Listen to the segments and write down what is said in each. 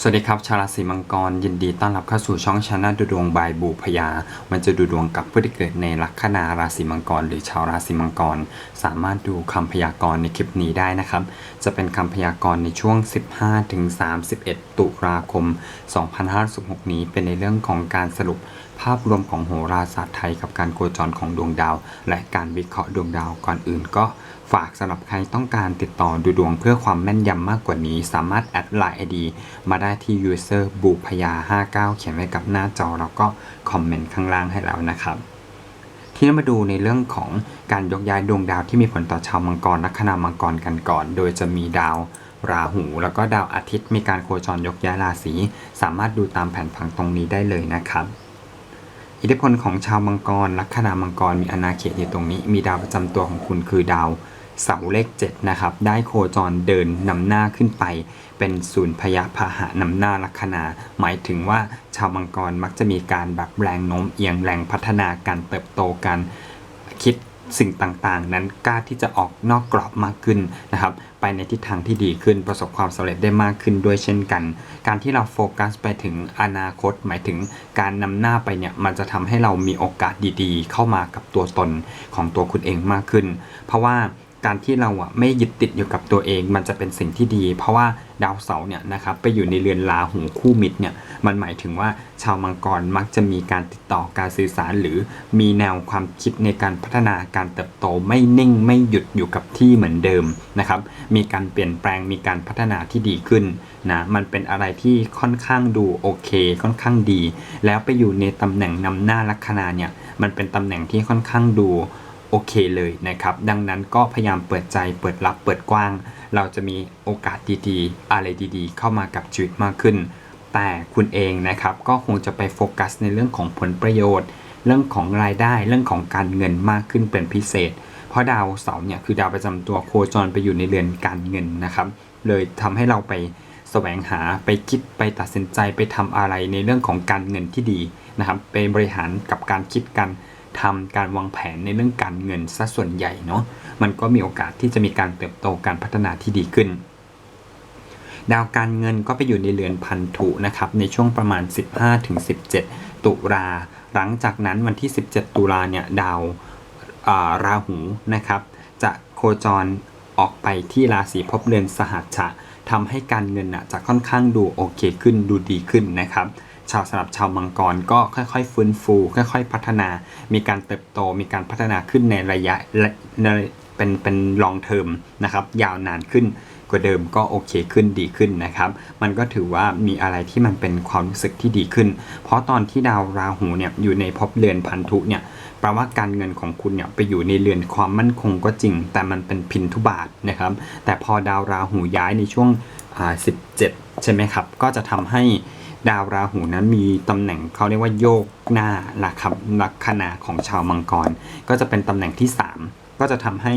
สวัสดีครับ ชาวราศีมังกร ยินดีต้อนรับเข้าสู่ช่องชาแนลดูดวงบายบูพยา มันจะดูดวงกับผู้ที่เกิดในลัคนาราศีมังกร หรือชาวราศีมังกร สามารถดูคำพยากรณ์ในคลิปนี้ได้นะครับ จะเป็นคำพยากรณ์ในช่วง 15-31 ตุลาคม 2566 นี้เป็นในเรื่องของการสรุปภาพรวมของโหราศาสตร์ไทยกับการโคจรของดวงดาว และการวิเคราะห์ดวงดาวก่อนอื่นก็ ฝากสำหรับใครต้องการติดต่อดูดวงเพื่อความแม่นยำมากกว่านี้ สามารถแอดไลน์ ID มาได้ที่ user บุพยา 59 เขียนไว้กับหน้าจอ แล้วก็คอมเมนต์ข้างล่างให้แล้วนะครับที่เรามาดูในเรื่องของการยกย้ายดวงดาวที่มีผลต่อชาวมังกรลัคนามังกรกันก่อน โดยจะมีดาวราหู แล้วก็ดาวอาทิตย์มีการโคจรยกย้ายราศีสามารถดูตามแผนผังตรงนี้ได้เลยนะครับ อิทธิพลของชาวมังกรลัคนามังกรมีอาณาเขตอยู่ตรงนี้ มีดาวประจำตัวของคุณคือดาว เสาเลข 7 นะครับ ได้โคจรเดินนำหน้าขึ้นไป เป็นศูนย์พยาพาหะนำหน้าลัคนา หมายถึงว่าชาวมังกรมักจะมีการแบบแรงโน้มเอียงแรงพัฒนาการเติบโตกันคิดสิ่งต่างๆ นั้นกล้าที่จะออกนอกกรอบมากขึ้นนะครับ ไปในทิศทางที่ดีขึ้นประสบความสำเร็จได้มากขึ้นด้วยเช่นกัน การที่เราโฟกัสไปถึงอนาคต หมายถึงการนำหน้าไปเนี่ย มันจะทำให้เรามีโอกาสดีๆ เข้ามากับตัวตนของตัวคุณเองมากขึ้น เพราะว่า การที่เราอะไม่ยึดติดอยู่กับตัวเอง มันจะเป็นสิ่งที่ดี เพราะว่าดาวเสาร์เนี่ยนะครับไปอยู่ในเรือนราหูคู่มิตรเนี่ยมันหมายถึงว่าชาวมังกรมักจะมีการติดต่อการสื่อสาร หรือมีแนวความคิดในการพัฒนาการเติบโตไม่นิ่งไม่หยุดอยู่กับที่เหมือนเดิมนะครับมีการเปลี่ยนแปลงมีการพัฒนาที่ดีขึ้นนะมันเป็นอะไรที่ค่อนข้างดูโอเค ค่อนข้างดี แล้วไปอยู่ในตำแหน่งนำหน้าลัคนาเนี่ยมันเป็นตำแหน่งที่ค่อนข้างดู โอเคเลยนะครับ ดังนั้นก็พยายามเปิดใจเปิดรับเปิดกว้าง เราจะมีโอกาสดีๆ อะไรดีๆ เข้ามากับชีวิตมากขึ้น แต่คุณเองนะครับก็คงจะไปโฟกัสในเรื่องของผลประโยชน์ เรื่องของรายได้เรื่องของการเงินมากขึ้นเป็นพิเศษ เพราะดาวเสาร์เนี่ยคือดาวประจำตัวโคจรไปอยู่ในเรือนการเงินนะครับ เลยทำให้เราไปแสวงหาไปคิดไปตัดสินใจไปทำอะไรในเรื่องของการเงินที่ดีนะครับไปบริหารกับการคิดกัน ทำการวางแผนในเรื่องการเงินซะส่วนใหญ่เนาะมันก็มีโอกาสที่จะมีการเติบโตการพัฒนาที่ดีขึ้น ดาวการเงินก็ไปอยู่ในเรือนพันธุนะครับในช่วงประมาณ 15-17 ตุลาหลังจากนั้นวันที่ 17 ตุลาเนี่ยดาวาราหูนะครับ จะโคจรออกไปที่ราศีภพเรือนสหัชชะทำให้การเงินน่ะจะค่อนข้างดูโอเคขึ้นดูดีขึ้นนะครับ ชาวสำหรับชาวมังกรก็ค่อยๆ ฟื้นฟู ค่อย ๆ พัฒนา มีการเติบโต มีการพัฒนาขึ้นในระยะในเป็นเป็นลองเทอมนะครับยาวนานขึ้นกว่าเดิมก็โอเคขึ้นดีขึ้นนะครับ มันก็ถือว่ามีอะไรที่มันเป็นความรู้สึกที่ดีขึ้น เพราะตอนที่ดาวราหูเนี่ยอยู่ในภพเรือนพันธุเนี่ยแปลว่าการเงินของคุณเนี่ยไปอยู่ในเรือนความมั่นคงก็จริง แต่มันเป็นพินทุบาทนะครับ แต่พอดาวราหูย้ายในช่วงอ่า17 ใช่ไหมครับ ก็จะทำให้ ดาวราหูนั้นมีตำแหน่งเขาเรียกว่าโยกหน้าละครับลัคนาของชาวมังกร ก็จะเป็นตำแหน่งที่ 3 ก็จะทำให้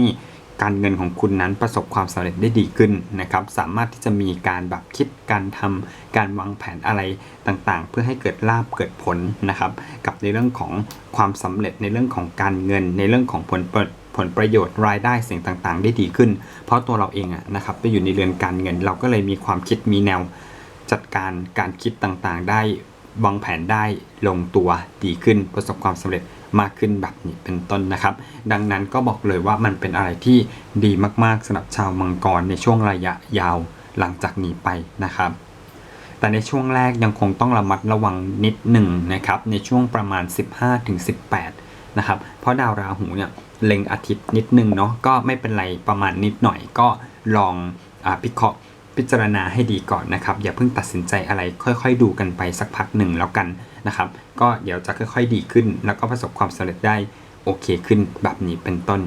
การเงินของคุณนั้นประสบความสำเร็จได้ดีขึ้นนะครับ สามารถที่จะมีการแบบคิดการทำการวางแผนอะไรต่างๆ เพื่อให้เกิดลาบเกิดผลนะครับ กับในเรื่องของความสำเร็จในเรื่องของการเงิน ในเรื่องของผลประผลประโยชน์รายได้สิ่งต่างๆ ได้ดีขึ้น เพราะตัวเราเองอะนะครับไปอยู่ในเรือนการเงิน เราก็เลยมีความคิดมีแนว จัดการการคิดต่างๆ ได้วางแผนได้ลงตัวดีขึ้นประสบความสำเร็จมากขึ้นแบบนี้เป็นต้นนะครับ ดังนั้นก็บอกเลยว่ามันเป็นอะไรที่ดีมากๆสำหรับชาวมังกรในช่วงระยะยาวหลังจากนี้ไปนะครับ แต่ในช่วงแรกยังคงต้องระมัดระวังนิดหนึ่งนะครับในช่วงประมาณ 15-18นะครับเพราะดาวราหูเนี่ยเล็งอาทิตย์นิดนึงเนาะก็ไม่เป็นไรประมาณนิดหน่อยก็ลองอพิเคราะห์ พิจารณาให้ดีก่อนนะครับ อย่าเพิ่งตัดสินใจอะไร ค่อยๆ ดูกันไปสักพักหนึ่งแล้วกันนะครับ ก็เดี๋ยวจะค่อย ๆ ดีขึ้น แล้วก็ประสบความสำเร็จได้โอเคขึ้นแบบนี้เป็นต้น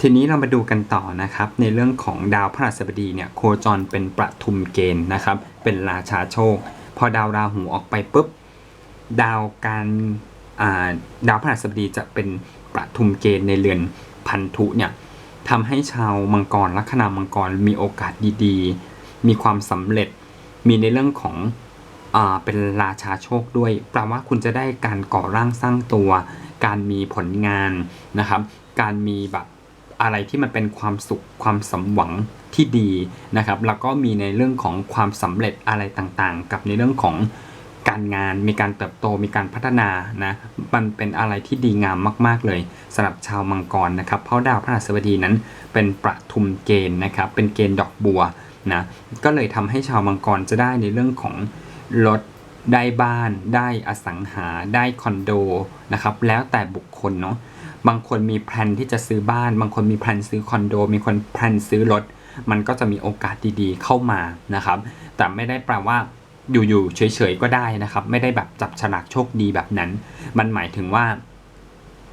ทีนี้เรามาดูกันต่อนะครับ ในเรื่องของดาวพฤหัสบดีเนี่ยโคจรเป็นประทุมเกณฑ์นะครับ เป็นราชาโชค พอดาวราหูออกไปปุ๊บดาวการาดาวพฤหัสบดีจะเป็นประทุมเกณฑ์ในเรือนพันธุเนี่ย ทำให้ชาวมังกรลัคนามังกรมีโอกาสดีๆ มีความสำเร็จ มีในเรื่องของอ่าเป็นราชาโชคด้วย แปลว่าคุณจะได้การก่อร่างสร้างตัว การมีผลงานนะครับ การมีแบบอะไรที่มันเป็นความสุขความสมหวังที่ดีนะครับ แล้วก็มีในเรื่องของความสำเร็จอะไรต่างๆ กับในเรื่องของ การงาน มีการเติบโตมีการพัฒนานะมันเป็นอะไรที่ดีงามมากๆเลยสำหรับชาวมังกรนะครับเพราะดาวพฤหัสบดีนั้นเป็นประทุมเกณฑ์นะครับเป็นเกณฑ์ดอกบัวนะก็เลยทำให้ชาวมังกรจะได้ในเรื่องของรถได้บ้าน ได้อสังหา ได้คอนโดนะครับแล้วแต่บุคคลเนาะบางคนมีแพลนที่จะซื้อบ้าน บางคนมีแพลนซื้อคอนโด มีคนแพลนซื้อรถ มันก็จะมีโอกาสดีๆเข้ามานะครับ แต่ไม่ได้แปลว่า อยู่ๆเฉยๆก็ได้นะครับ ไม่ได้แบบจับฉลากโชคดีแบบนั้น มันหมายถึงว่า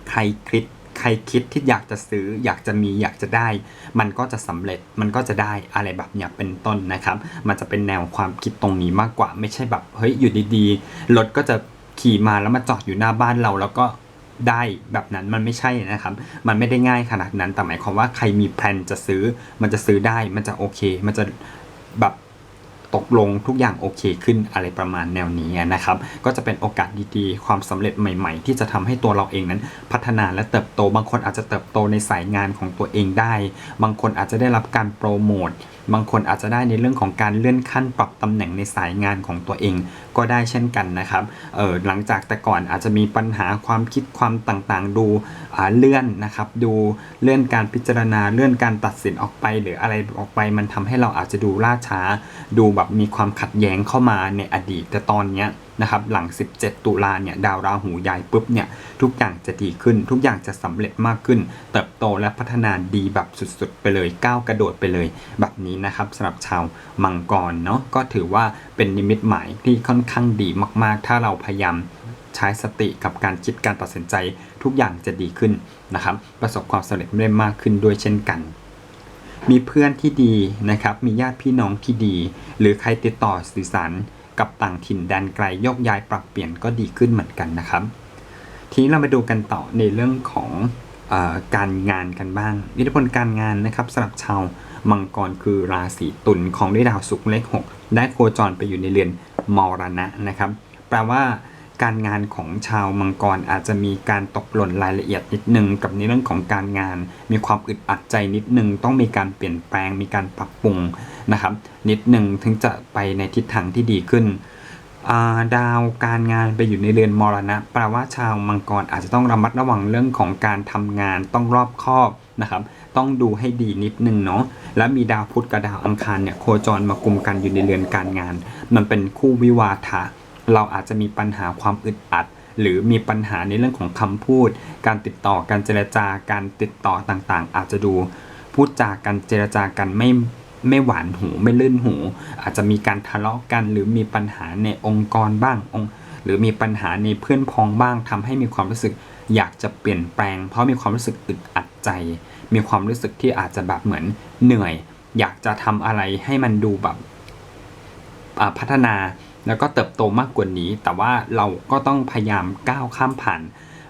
ใครคิดใครคิดที่อยากจะซื้อ อยากจะมีอยากจะได้ มันก็จะสำเร็จมันก็จะได้อะไรแบบเนี้ยเป็นต้นนะครับ มันจะเป็นแนวความคิดตรงนี้มากกว่า ไม่ใช่แบบเฮ้ยอยู่ดีๆรถก็จะขี่มาแล้วมาจอดอยู่หน้าบ้านเราแล้วก็ได้แบบนั้นมันไม่ใช่นะครับ มันไม่ได้ง่ายขนาดนั้นแต่หมายความว่าใครมีแพลนจะซื้อ มันจะซื้อได้ มันจะโอเค มันจะ ตกลงทุกอย่างโอเคขึ้นอะไรประมาณแนวนี้นะครับ ก็จะเป็นโอกาสดีๆ ความสำเร็จใหม่ๆ ที่จะทำให้ตัวเราเองนั้น พัฒนาและเติบโต บางคนอาจจะเติบโตในสายงานของตัวเองได้ บางคนอาจจะได้รับการโปรโมท บางคนอาจจะได้ในเรื่องของการเลื่อนขั้นปรับตำแหน่งในสายงานของตัวเอง ก็ได้เช่นกันนะครับเออหลังจากแต่ก่อนอาจจะมีปัญหาความคิดความต่างๆ ดูเลื่อนนะครับดูเลื่อนการพิจารณาเลื่อนการตัดสินออกไป หรืออะไรออกไปมันทำให้เราอาจจะดูล่าช้า ดูแบบมีความขัดแย้งเข้ามาในอดีตแต่ตอนเนี้ยนะครับหลัง 17 ตุลาเนี่ยดาวราหูย้ายปุ๊บเนี่ยทุกอย่างจะดีขึ้น ทุกอย่างจะสำเร็จมากขึ้น เติบโตและพัฒนาดีแบบสุดๆ ไปเลยก้าวกระโดดไปเลย แบบนี้นะครับสำหรับชาวมังกรเนาะก็ถือว่าเป็นนิมิตหมายที่ค่อนข้างดีมากๆ ถ้าเราพยายามใช้สติกับการคิดการตัดสินใจทุกอย่างจะดีขึ้นนะครับ ประสบความสำเร็จได้มากขึ้นด้วยเช่นกัน มีเพื่อนที่ดีนะครับ มีญาติพี่น้องที่ดี หรือใครติดต่อสื่อสารกับต่างถิ่นแดนไกลโยกย้ายปรับเปลี่ยนก็ดีขึ้นเหมือนกันนะครับ ทีนี้เรามาดูกันต่อในเรื่องของออการงานกันบ้าง อิทธิพลการงานนะครับสำหรับชาวมังกรคือราศีตุลของด้วยดาวศุกร์เลข 6 ได้โคจรไปอยู่ในเรือน มรณะนะครับ แปลว่าการงานของชาวมังกรอาจจะมีการตกหล่นรายละเอียดนิดนึง กับในเรื่องของการงาน มีความอึดอัดใจนิดนึง ต้องมีการเปลี่ยนแปลง มีการปรับปรุงนะครับ นิดนึงถึงจะไปในทิศทางที่ดีขึ้นาดาวการงานไปอยู่ในเรือนมรณะ แปลว่าชาวมังกรอาจจะต้องระมัดระวังเรื่องของการทำงานต้องรอบคอบ นะครับ ต้องดูให้ดีนิดนึงเนาะ และมีดาวพุธกับดาวอังคารเนี่ยโคจรมากลุ่มกันอยู่ในเรือนการงาน มันเป็นคู่วิวาทะ เราอาจจะมีปัญหาความอึดอัด หรือมีปัญหาในเรื่องของคำพูด การติดต่อ การเจรจา การติดต่อต่างๆ อาจจะดูพูดจากันเจรจากันไม่ไม่หวานหูไม่ลื่นหู อาจจะมีการทะเลาะกัน หรือมีปัญหาในองค์กรบ้างองหรือมีปัญหาในเพื่อนพ้องบ้างทำให้มีความรู้สึก อยากจะเปลี่ยนแปลง เพราะมีความรู้สึกอึดอัดใจ มีความรู้สึกที่อาจจะแบบเหมือนเหนื่อย อยากจะทำอะไรให้มันดูแบบพัฒนาแล้วก็เติบโตมากกว่านี้ แต่ว่าเราก็ต้องพยายามก้าวข้ามผ่าน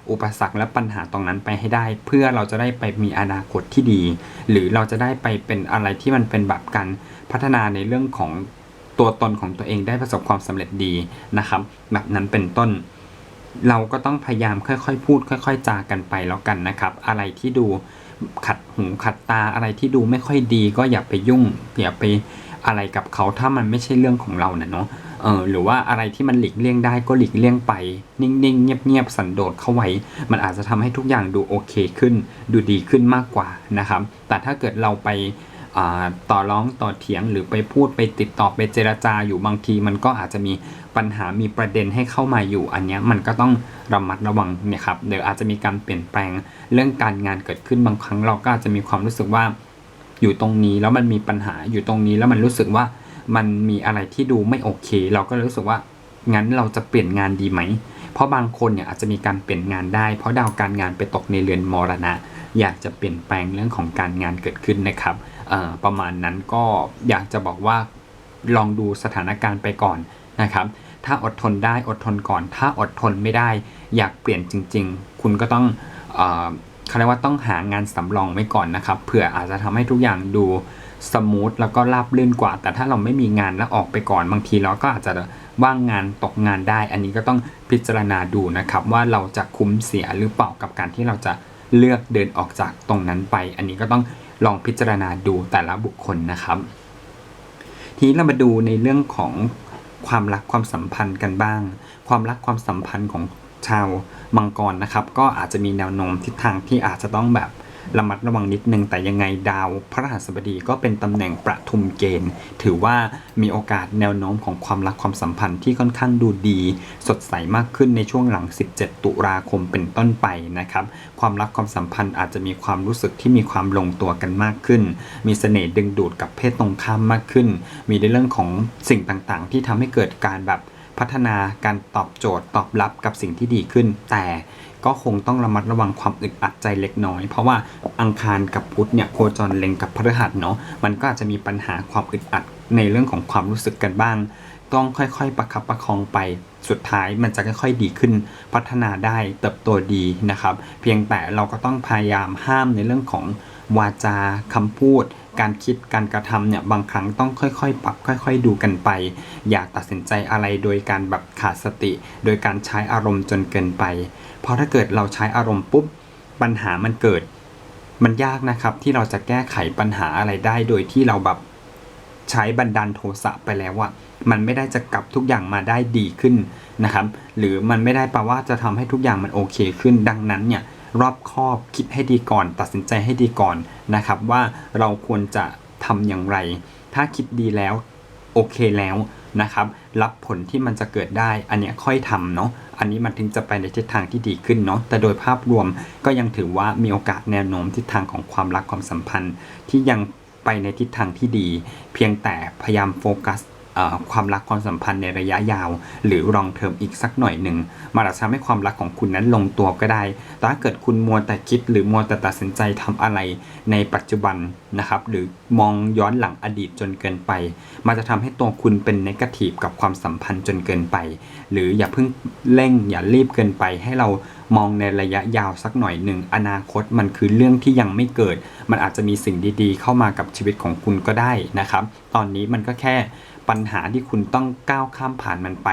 อุปสรรคและปัญหาตรงนั้นไปให้ได้ เพื่อเราจะได้ไปมีอนาคตที่ดี หรือเราจะได้ไปเป็นอะไรที่มันเป็นแบบการพัฒนาในเรื่องของตัวตนของตัวเองได้ประสบความสำเร็จดีนะครับแบบนั้นเป็นต้น เราก็ต้องพยายามค่อยๆ พูด ค่อย ๆ จากันไปแล้วกันนะครับ อะไรที่ดูขัดหูขัดตาอะไรที่ดูไม่ค่อยดี ก็อย่าไปยุ่งอย่าไปอะไรกับเขาถ้ามันไม่ใช่เรื่องของเราเนะเนาะเออหรือว่าอะไรที่มันหลีกเลี่ยงได้ก็หลีกเลี่ยงไป นิ่งๆ เงียบๆ สันโดษเข้าไว้ มันอาจจะทำให้ทุกอย่างดูโอเคขึ้น ดูดีขึ้นมากกว่านะครับ แต่ถ้าเกิดเราไป ต่อร้องต่อเถียงหรือไปพูดไปติดต่อไปเจรจาอยู่บางทีมันก็อาจจะมีปัญหามีประเด็นให้เข้ามาอยู่ อันนี้มันก็ต้องระมัดระวังเนี่ยครับเดี๋ยวอาจจะมีการเปลี่ยนแปลงเรื่องการงานเกิดขึ้นบางครั้งเราก็อาจจะมีความรู้สึกว่าอยู่ตรงนี้แล้วมันมีปัญหาอยู่ตรงนี้แล้วมันรู้สึกว่ามันมีอะไรที่ดูไม่โอเค เราก็รู้สึกว่างั้นเราจะเปลี่ยนงานดีไหม เพราะบางคนเนี่ยอาจจะมีการเปลี่ยนงานได้ เพราะดาวการงานไปตกในเรือนมรณะ อยากจะเปลี่ยนแปลงเรื่องของการงานเกิดขึ้นนะครับ ประมาณนั้นก็อยากจะบอกว่าลองดูสถานการณ์ไปก่อนนะครับ ถ้าอดทนได้อดทนก่อน ถ้าอดทนไม่ได้ อยากเปลี่ยนจริง ๆ คุณก็ต้องเขาเรียกว่าต้องหางานสำรองไว้ก่อนนะครับเผื่ออาจจะทำให้ทุกอย่างดูสมูทแล้วก็ราบรื่นกว่า แต่ถ้าเราไม่มีงานแล้วออกไปก่อนบางทีเราก็อาจจะว่างงานตกงานได้ อันนี้ก็ต้องพิจารณาดูนะครับ ว่าเราจะคุ้มเสียหรือเปล่ากับการที่เราจะเลือกเดินออกจากตรงนั้นไป อันนี้ก็ต้อง ลองพิจารณาดูแต่ละบุคคลนะครับ ทีนี้เรามาดูในเรื่องของความรักความสัมพันธ์กันบ้าง ความรักความสัมพันธ์ของชาวมังกรนะครับ ก็อาจจะมีแนวโน้มทิศทางที่อาจจะต้องแบบ ระมัดระวังนิดนึง แต่ยังไงดาวพระหัสบดีก็เป็นตำแหน่งประทุมเกณฑ์ ถือว่ามีโอกาสแนวโน้มของความรักความสัมพันธ์ที่ค่อนข้างดูดี สดใสมากขึ้นในช่วงหลัง 17 ตุลาคมเป็นต้นไปนะครับความรักความสัมพันธ์อาจจะมีความรู้สึกที่มีความลงตัวกันมากขึ้น มีเสน่ห์ดึงดูดกับเพศตรงข้ามมากขึ้น มีในเรื่องของสิ่งต่างๆ ที่ทำให้เกิดการแบบ พัฒนาการตอบโจทย์ตอบรับกับสิ่งที่ดีขึ้น แต่ก็คงต้องระมัดระวังความอึดอัดใจเล็กน้อย เพราะว่าอังคารกับพุธเนี่ยโคจรเล็งกับพฤหัสเนาะมันก็อาจจะมีปัญหาความอึดอัดในเรื่องของความรู้สึกกันบ้าง ต้องค่อยๆ ประคับประคองไปสุดท้ายมันจะค่อยๆดีขึ้นพัฒนาได้เติบโตดีนะครับ เพียงแต่เราก็ต้องพยายามห้ามในเรื่องของวาจาคำพูด การคิดการกระทำเนี่ยบางครั้งต้องค่อยๆ ปรับค่อย ๆ ดูกันไป อย่าตัดสินใจอะไรโดยการแบบขาดสติ โดยการใช้อารมณ์จนเกินไป เพราะถ้าเกิดเราใช้อารมณ์ปุ๊บปัญหามันเกิด มันยากนะครับที่เราจะแก้ไขปัญหาอะไรได้โดยที่เราแบบใช้บันดาลโทสะไปแล้วอะมันไม่ได้จะกลับทุกอย่างมาได้ดีขึ้นนะครับ หรือมันไม่ได้แปลว่าจะทำให้ทุกอย่างมันโอเคขึ้นดังนั้นเนี่ย รอบคอบคิดให้ดีก่อน ตัดสินใจให้ดีก่อนนะครับ ว่าเราควรจะทำอย่างไร ถ้าคิดดีแล้วโอเคแล้วนะครับ รับผลที่มันจะเกิดได้ อันนี้ค่อยทำเนาะ อันนี้มันถึงจะไปในทิศทางที่ดีขึ้นเนาะ แต่โดยภาพรวมก็ยังถือว่ามีโอกาสแนวโน้มทิศทางของความรักความสัมพันธ์ ที่ยังไปในทิศทางที่ดี เพียงแต่พยายามโฟกัส ความรักความสัมพันธ์ในระยะยาว หรือรองเทอมอีกสักหน่อยหนึ่งมันอาจจะทำให้ความรักของคุณนั้นลงตัวก็ได้แต่ถ้าเกิดคุณมัวแต่คิด หรือมัวแต่ตัดสินใจทำอะไรในปัจจุบันนะครับ หรือมองย้อนหลังอดีตจนเกินไป มันจะทำให้ตัวคุณเป็นนกาทีฟกับความสัมพันธ์จนเกินไป หรืออย่าเพิ่งเร่งอย่ารีบเกินไปให้เรามองในระยะยาวสักหน่อยหนึ่งอนาคตมันคือเรื่องที่ยังไม่เกิด มันอาจจะมีสิ่งดีๆ เข้ามากับชีวิตของคุณก็ได้นะครับ ตอนนี้มันก็แค่ ปัญหาที่คุณต้องก้าวข้ามผ่านมันไป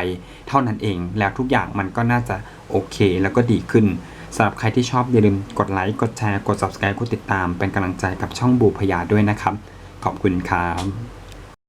เท่านั้นเอง แล้วทุกอย่างมันก็น่าจะโอเค แล้วก็ดีขึ้นสำหรับใครที่ชอบอย่าลืมกดไลค์กดแชร์กด subscribe กดติดตาม เป็นกำลังใจกับช่องบูพยาด้วยนะครับ ขอบคุณครับ